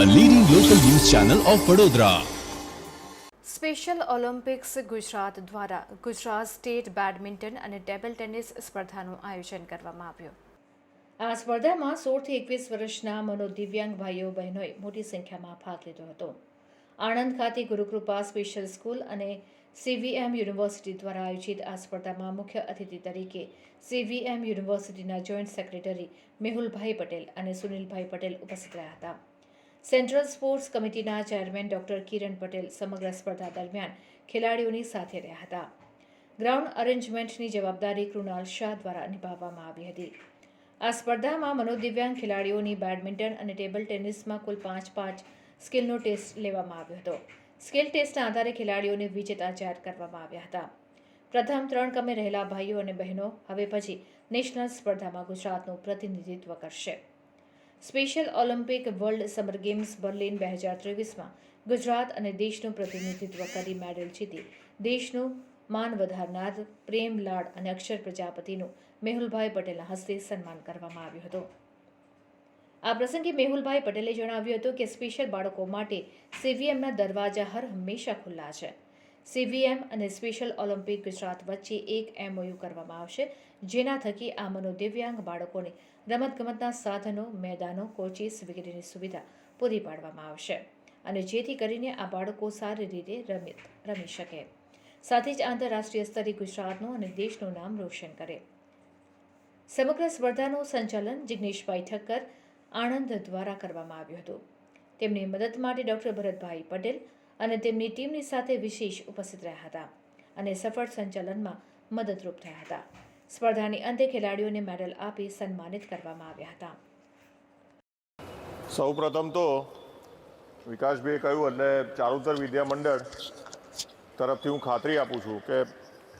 Channel of Vadodara special Olympics Gujarat દ્વારા Gujarat state badminton અને table tennis સ્પર્ધાનું આયોજન કરવામાં આવ્યું આ સ્પર્ધામાં સોળથી એકવીસ વર્ષના મનોદિવ્યાંગ ભાઈઓ બહેનોએ મોટી સંખ્યામાં ભાગ લીધો હતો. આણંદ ખાતે ગુરુકૃપા સ્પેશિયલ સ્કૂલ અને સીવીએમ યુનિવર્સિટી દ્વારા આયોજિત આ સ્પર્ધામાં મુખ્ય અતિથિ તરીકે સીવીએમ યુનિવર્સિટીના જોઈન્ટ સેક્રેટરી મેહુલભાઈ પટેલ અને સુનિલભાઈ પટેલ ઉપસ્થિત રહ્યા હતા. સેન્ટ્રલ સ્પોર્ટ્સ કમિટીના ચેરમેન ડોક્ટર કિરણ પટેલ સમગ્ર સ્પર્ધા દરમિયાન ખેલાડીઓની સાથે રહ્યા હતા. ગ્રાઉન્ડ અરેન્જમેન્ટની જવાબદારી કૃણાલ શાહ દ્વારા નિભાવવામાં આવી હતી. આ સ્પર્ધામાં મનોદિવ્યાંગ ખેલાડીઓની બેડમિન્ટન અને ટેબલ ટેનિસમાં કુલ પાંચ પાંચ સ્કિલનો ટેસ્ટ લેવામાં આવ્યો હતો. સ્કિલ ટેસ્ટના આધારે ખેલાડીઓને વિજેતા જાહેર કરવામાં આવ્યા હતા. પ્રથમ ત્રણ કમે રહેલા ભાઈઓ અને બહેનો હવે પછી નેશનલ સ્પર્ધામાં ગુજરાતનું પ્રતિનિધિત્વ કરશે. Special Olympic world summer games Berlin બે હજાર ત્રેવીસમાં ગુજરાત અને દેશનું પ્રતિનિધિત્વ કરી મેડલ જીતી. દેશનું માન વધારનાર પ્રેમ લાડ અને અક્ષર પ્રજાપતિનું મેહુલભાઈ પટેલના હસ્તે સન્માન કરવામાં આવ્યું હતું. આ પ્રસંગે મેહુલભાઈ પટેલે જણાવ્યું હતું કે સ્પેશિયલ બાળકો માટે સીવીએમના દરવાજા હર હંમેશા ખુલ્લા છે. સીવીએમ અને સ્પેશિયલ ઓલિમ્પિક ગુજરાત વચ્ચે એક એમઓયુ કરવામાં આવશે, જેના થકી આ મનોદિવ્યાંગ બાળકોને રમતગમતના સાધનો, મેદાનો, કોચિસ વગેરેની સુવિધા પૂરી પાડવામાં આવશે અને જેથી કરીને આ બાળકો સારી રીતે રમી રમી શકે. સાથે જ આંતરરાષ્ટ્રીય સ્તરે ગુજરાતનું અને દેશનું નામ રોશન કરે. સમગ્ર સ્પર્ધાનું સંચાલન જિગ્નેશભાઈ ઠક્કર આણંદ દ્વારા કરવામાં આવ્યું હતું. તેમની મદદ માટે ડૉક્ટર ભરતભાઈ પટેલ અને તેમની ટીમની સાથે વિશેષ ઉપસ્થિત રહ્યા હતા અને સફળ સંચાલનમાં મદદરૂપ થયા હતા. સ્પર્ધાની અંતે ખેલાડીઓને મેડલ આપી સન્માનિત કરવામાં આવ્યા હતા. સૌ પ્રથમ તો વિકાસભાઈએ કહ્યું એટલે ચારુતર વિદ્યા મંડળ તરફથી હું ખાતરી આપું છું કે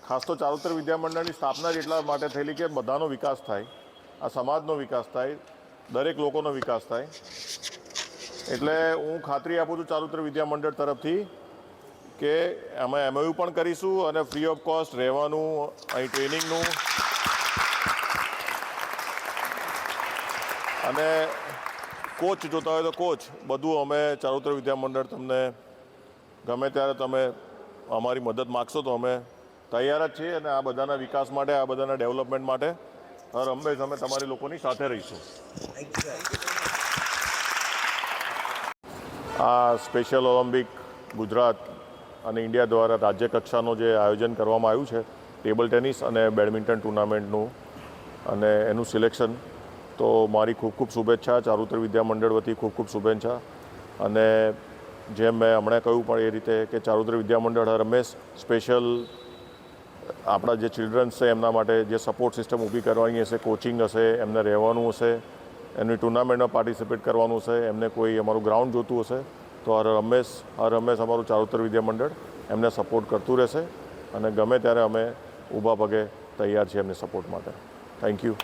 ખાસ તો ચારુતર વિદ્યા મંડળની સ્થાપના જ એટલા માટે થયેલી કે બધાનો વિકાસ થાય, આ સમાજનો વિકાસ થાય, દરેક લોકોનો વિકાસ થાય. એટલે હું ખાતરી આપું છું ચારુતર વિદ્યા મંડળ તરફથી કે અમે એમઓયુ પણ કરીશું અને ફ્રી ઓફ કોસ્ટ રહેવાનું, અહીં ટ્રેનિંગનું. અને કોચ જોતા હોય તો કોચ બધું અમે ચારુતર વિદ્યા મંડળ તમને ગમે ત્યારે તમે અમારી મદદ માગશો તો અમે તૈયાર જ છીએ અને આ બધાના વિકાસ માટે, આ બધાના ડેવલપમેન્ટ માટે હર હંમેશ અમે તમારી લોકોની સાથે રહીશું. આ સ્પેશિયલ ઓલિમ્પિક ગુજરાત અને ઇન્ડિયા દ્વારા રાજ્ય કક્ષાનું જે આયોજન કરવામાં આવ્યું છે, ટેબલ ટેનિસ અને બેડમિન્ટન ટુર્નામેન્ટનું અને એનું સિલેક્શન, તો મારી ખૂબ ખૂબ શુભેચ્છા, ચારુતર વિદ્યા મંડળ વતી ખૂબ ખૂબ શુભેચ્છા. અને જેમ મેં હમણાં કહ્યું પણ એ રીતે કે ચારુતર વિદ્યા મંડળ હર હંમેશ સ્પેશિયલ આપણા જે ચિલ્ડ્રન્સ છે, એમના માટે જે સપોર્ટ સિસ્ટમ ઊભી કરવાની હશે કોચિંગ હશે, એમને રહેવાનું હશે એમની ટુર્નામેન્ટમાં પાર્ટિસિપેટ કરવાનું છે, એમને કોઈ અમારું ગ્રાઉન્ડ જોતું હશે, તો હર હંમેશ હર હંમેશ અમારું ચારુતર વિદ્યા મંડળ એમને સપોર્ટ કરતું રહેશે અને ગમે ત્યારે અમે ઊભા પગે તૈયાર છીએ એમને સપોર્ટ માટે. Thank you